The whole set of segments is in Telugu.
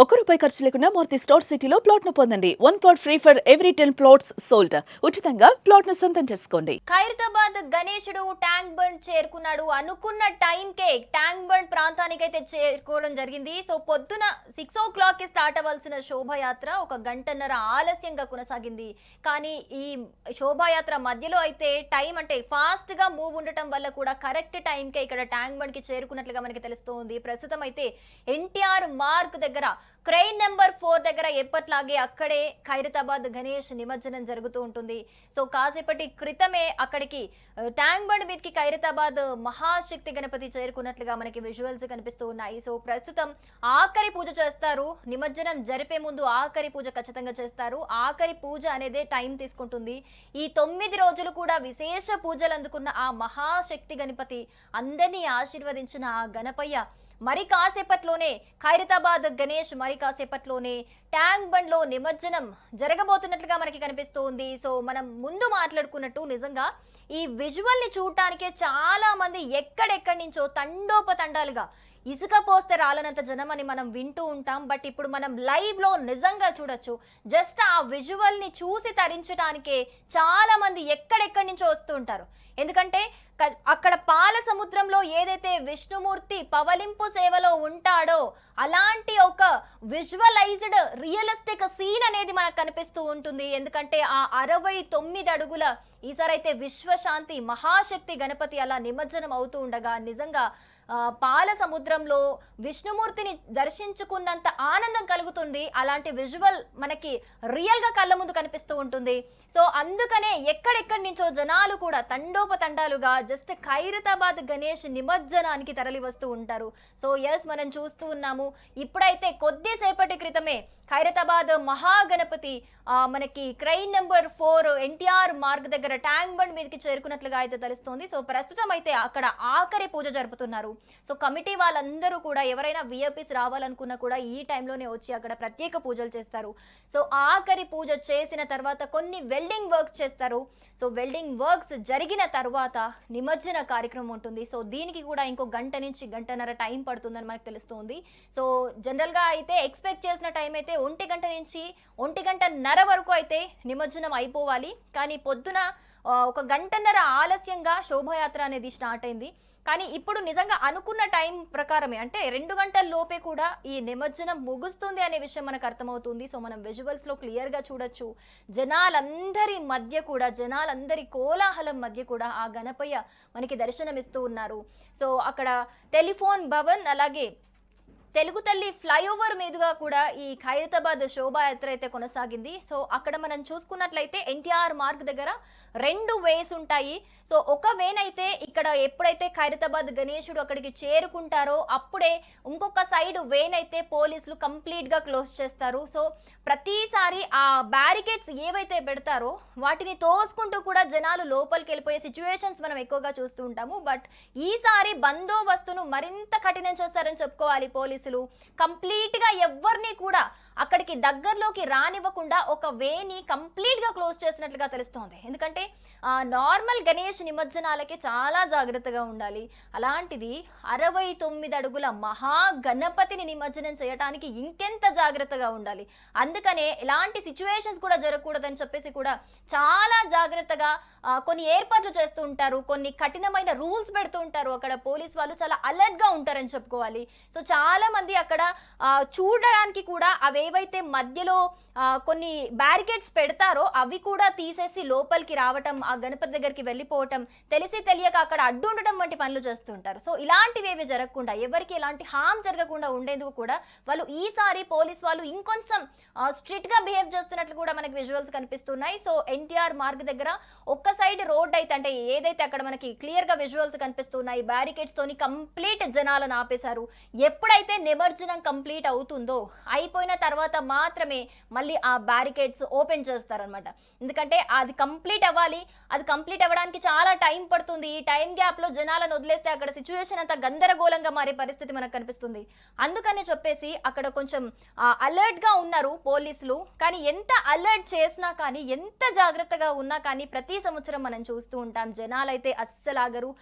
ఒక్క రూపాయి ఖర్చు లేకుండా మూర్తి స్టోర్ సిటీలో ప్లాట్ను పొందండి. One plot free for every ten plots sold ఉచితంగా ప్లాట్ను సొంతం చేసుకోండి. ఖైరతాబాద్ గణేశుడు ట్యాంక్ బండ్ చేరుకున్నాడు. అనుకున్న టైంకే ట్యాంక్ బండ్ ప్రాంతానికి అయితే చేరుకోవడం జరిగింది. సో పొద్దున సిక్స్ ఓ క్లాక్కి స్టార్ట్ అవ్వాల్సిన శోభాయాత్ర ఒక గంటన్నర ఆలస్యంగా కొనసాగింది. కానీ ఈ శోభాయాత్ర మధ్యలో అయితే టైం అంటే ఫాస్ట్గా మూవ్ ఉండటం వల్ల కూడా కరెక్ట్ టైంకే ఇక్కడ ట్యాంక్ బండ్కి చేరుకున్నట్లుగా మనకి తెలుస్తోంది. ప్రస్తుతం అయితే ఎన్టీఆర్ మార్క్ దగ్గర క్రెయిన్ నెంబర్ ఫోర్ దగ్గర ఎప్పట్లాగే అక్కడే ఖైరతాబాద్ గణేష్ నిమజ్జనం జరుగుతూ ఉంటుంది. సో కాసేపటి క్రితమే అక్కడికి ట్యాంక్ బండ్ మీదకి ఖైరతాబాద్ మహాశక్తి గణపతి చేరుకున్నట్లుగా మనకి విజువల్స్ కనిపిస్తూ ఉన్నాయి. సో ప్రస్తుతం ఆఖరి పూజ చేస్తారు. నిమజ్జనం జరిపే ముందు ఆఖరి పూజ ఖచ్చితంగా చేస్తారు. ఆఖరి పూజ అనేదే టైం తీసుకుంటుంది. ఈ తొమ్మిది రోజులు కూడా విశేష పూజలు అందుకున్న ఆ మహాశక్తి గణపతి అందరినీ ఆశీర్వదించిన ఆ గణపయ్య మరి కాసేపట్లోనే ఖైరతాబాద్ గణేష్ మరి కాసేపట్లోనే ట్యాంక్ బండ్లో నిమజ్జనం జరగబోతున్నట్లుగా మనకి కనిపిస్తోంది. సో మనం ముందు మాట్లాడుకున్నట్టు నిజంగా ఈ విజువల్ని చూడటానికే చాలా మంది ఎక్కడెక్కడి నుంచో తండోపతండాలుగా ఇసుక పోస్తే రాలనంత జనం అని మనం వింటూ ఉంటాం బట్ ఇప్పుడు మనం లైవ్లో నిజంగా చూడొచ్చు. జస్ట్ ఆ విజువల్ని చూసి తరించడానికే చాలా మంది ఎక్కడెక్కడి నుంచో వస్తూ ఉంటారు. ఎందుకంటే అక్కడ పాల సముద్రంలో ఏదైతే విష్ణుమూర్తి పవలింపు సేవలో ఉంటాడో అలాంటి ఒక విజువలైజ్డ్ రియలిస్టిక్ సీన్ అనేది మనకు కనిపిస్తూ ఉంటుంది. ఎందుకంటే ఆ అరవై తొమ్మిది అడుగుల ఈసారైతే విశ్వశాంతి మహాశక్తి గణపతి అలా నిమజ్జనం అవుతూ ఉండగా నిజంగా పాల సముద్రంలో విష్ణుమూర్తిని దర్శించుకున్నంత ఆనందం కలుగుతుంది. అలాంటి విజువల్ మనకి రియల్గా కళ్ళ ముందు కనిపిస్తూ ఉంటుంది. సో అందుకనే ఎక్కడెక్కడి నుంచో జనాలు కూడా తండోపతండాలుగా జస్ట్ ఖైరతాబాద్ గణేష్ నిమజ్జనానికి తరలి వస్తూ ఉంటారు. సో ఎస్ మనం చూస్తూ ఉన్నాము. ఇప్పుడైతే కొద్దిసేపటి క్రితమే ఖైరతాబాద్ మహాగణపతి మనకి crane number four NTR Marg దగ్గర ట్యాంక్ బండ్ మీదకి చేరుకున్నట్లుగా అయితే తెలుస్తోంది. సో ప్రస్తుతం అయితే అక్కడ ఆఖరి పూజ జరుపుతున్నారు. సో కమిటీ వాళ్ళందరూ కూడా ఎవరైనా విఐపీస్ రావాలనుకున్నా కూడా ఈ టైంలోనే వచ్చి అక్కడ ప్రత్యేక పూజలు చేస్తారు. సో ఆఖరి పూజ చేసిన తర్వాత కొన్ని వెల్డింగ్ వర్క్స్ చేస్తారు. సో వెల్డింగ్ వర్క్స్ జరిగిన తర్వాత నిమజ్జన కార్యక్రమం ఉంటుంది. సో దీనికి కూడా ఇంకో గంట నుంచి గంటన్నర టైం పడుతుందని మనకు తెలుస్తుంది. సో జనరల్గా అయితే ఎక్స్పెక్ట్ చేసిన టైం అయితే ఒంటి గంట నుంచి ఒంటి గంటన్నర వరకు అయితే నిమజ్జనం అయిపోవాలి. కానీ పొద్దున ఒక గంటన్నర ఆలస్యంగా శోభాయాత్ర అనేది స్టార్ట్ అయింది. కానీ ఇప్పుడు నిజంగా అనుకున్న టైం ప్రకారమే అంటే రెండు గంటల లోపే కూడా ఈ నిమజ్జనం ముగుస్తుంది అనే విషయం మనకు అర్థమవుతుంది. సో మనం విజువల్స్లో క్లియర్గా చూడొచ్చు. జనాలందరి మధ్య కూడా జనాలందరి కోలాహలం మధ్య కూడా ఆ గణపయ్య మనకి దర్శనమిస్తూ ఉన్నారు. సో అక్కడ టెలిఫోన్ భవన్ అలాగే తెలుగు తల్లి ఫ్లైఓవర్ మీదుగా కూడా ఈ ఖైరతాబాద్ శోభాయాత్ర అయితే కొనసాగింది. సో అక్కడ మనం చూసుకున్నట్లయితే ఎన్టీఆర్ మార్గ్ దగ్గర రెండు వేస్ ఉంటాయి. సో ఒక వేన్ అయితే ఇక్కడ ఎప్పుడైతే ఖైరతాబాద్ గణేశుడు అక్కడికి చేరుకుంటారో అప్పుడే ఇంకొక సైడ్ వేన్ అయితే పోలీసులు కంప్లీట్గా క్లోజ్ చేస్తారు. సో ప్రతిసారి ఆ బ్యారికేడ్స్ ఏవైతే పెడతారో వాటిని తోసుకుంటూ కూడా జనాలు లోపలికి వెళ్ళిపోయే సిచ్యువేషన్స్ మనం ఎక్కువగా చూస్తూ ఉంటాము. బట్ ఈసారి బందోబస్తును మరింత కఠినం చేస్తారని చెప్పుకోవాలి పోలీసులు. కంప్లీట్గా ఎవరిని కూడా అక్కడికి దగ్గరలోకి రానివ్వకుండా ఒక వేని కంప్లీట్గా క్లోజ్ చేసినట్లుగా తెలుస్తోంది. ఎందుకంటే నార్మల్ గణేష్ నిమజ్జనాలకి చాలా జాగ్రత్తగా ఉండాలి. అలాంటిది అరవై తొమ్మిది అడుగుల మహాగణపతిని నిమజ్జనం చేయడానికి ఇంకెంత జాగ్రత్తగా ఉండాలి? అందుకనే ఇలాంటి సిచ్యువేషన్స్ కూడా జరగకూడదని చెప్పేసి కూడా చాలా జాగ్రత్తగా కొన్ని ఏర్పాట్లు చేస్తూ ఉంటారు. కొన్ని కఠినమైన రూల్స్ పెడుతూ ఉంటారు. అక్కడ పోలీస్ వాళ్ళు చాలా అలర్ట్గా ఉంటారని చెప్పుకోవాలి. సో చాలా మంది అక్కడ చూడడానికి కూడా అవేవైతే మధ్యలో కొన్ని బ్యారికేడ్స్ పెడతారో అవి కూడా తీసేసి లోపలికి రావటం ఆ గణపతి దగ్గరికి వెళ్ళిపోవటం తెలిసి తెలియక అక్కడ అడ్డు ఉండటం వంటి పనులు చేస్తుంటారు. సో ఇలాంటివి ఏవి జరగకుండా ఎవరికి ఎలాంటి హామ్ జరగకుండా ఉండేందుకు కూడా వాళ్ళు ఈసారి పోలీస్ వాళ్ళు ఇంకొంచెం స్ట్రిక్ట్గా బిహేవ్ చేస్తున్నట్లు కూడా మనకి విజువల్స్ కనిపిస్తున్నాయి. సో ఎన్టీఆర్ మార్గ్ దగ్గర ఒక్క సైడ్ రోడ్ అయితే అంటే ఏదైతే అక్కడ మనకి క్లియర్గా విజువల్స్ కనిపిస్తున్నాయి బ్యారికేడ్స్తోని కంప్లీట్ జనాలను ఆపేశారు. ఎప్పుడైతే నిమజ్జనం కంప్లీట్ అవుతుందో అయిపోయిన తర్వాత మాత్రమే మళ్ళీ ఆ బ్యారికేడ్స్ ఓపెన్ చేస్తారనమాట ఎందుకంటే అది కంప్లీట్ అవ్వాలి. అది కంప్లీట్ అవ్వడానికి చాలా టైం పడుతుంది. ఈ టైం గ్యాప్లో జనాలను వదిలేస్తే అక్కడ సిచ్యువేషన్ అంతా గందరగోళంగా మారే పరిస్థితి మనకు కనిపిస్తుంది. అందుకని చెప్పేసి అక్కడ కొంచెం అలర్ట్గా ఉన్నారు పోలీసులు. కానీ ఎంత అలర్ట్ చేసినా కానీ ఎంత జాగ్రత్తగా ఉన్నా కానీ ప్రతి సంవత్సరం మనం చూస్తూ ఉంటాం జనాలైతే అస్సలాగరు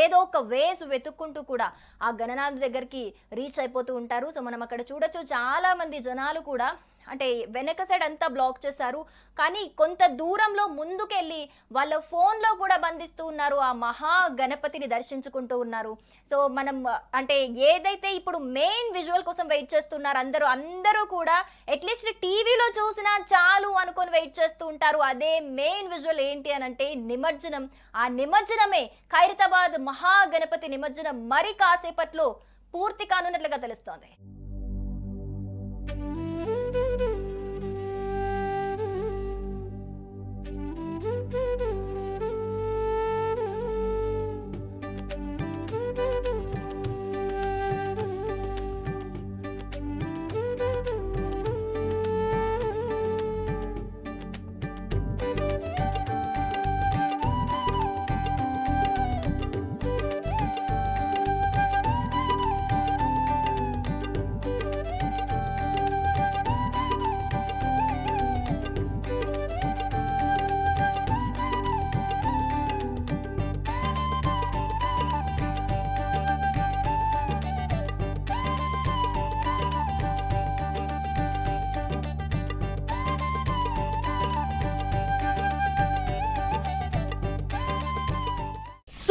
ఏదో ఒక వేస్ వెతుక్కుంటూ కూడా ఆ గణనాల దగ్గరికి రీచ్ వెళ్ళిపోతూ ఉంటారు. సో మనం అక్కడ చూడొచ్చు. చాలా మంది జనాలు కూడా అంటే వెనక సైడ్ అంతా బ్లాక్ చేశారు. కానీ కొంత దూరంలో ముందుకెళ్ళి వాళ్ళ ఫోన్లో కూడా బంధిస్తూ ఉన్నారు. ఆ మహా గణపతిని దర్శించుకుంటూ ఉన్నారు. సో మనం అంటే ఏదైతే ఇప్పుడు మెయిన్ విజువల్ కోసం వెయిట్ చేస్తున్నారు అందరూ అందరూ కూడా అట్లీస్ట్ టీవీలో చూసినా చాలు అనుకొని వెయిట్ చేస్తూ ఉంటారు. అదే మెయిన్ విజువల్ ఏంటి అని అంటే నిమజ్జనం. ఆ నిమజ్జనమే ఖైరతాబాద్ మహాగణపతి నిమజ్జనం. మరి కాసేపట్లో పూర్తి కానున్నట్లుగా తెలుస్తోంది.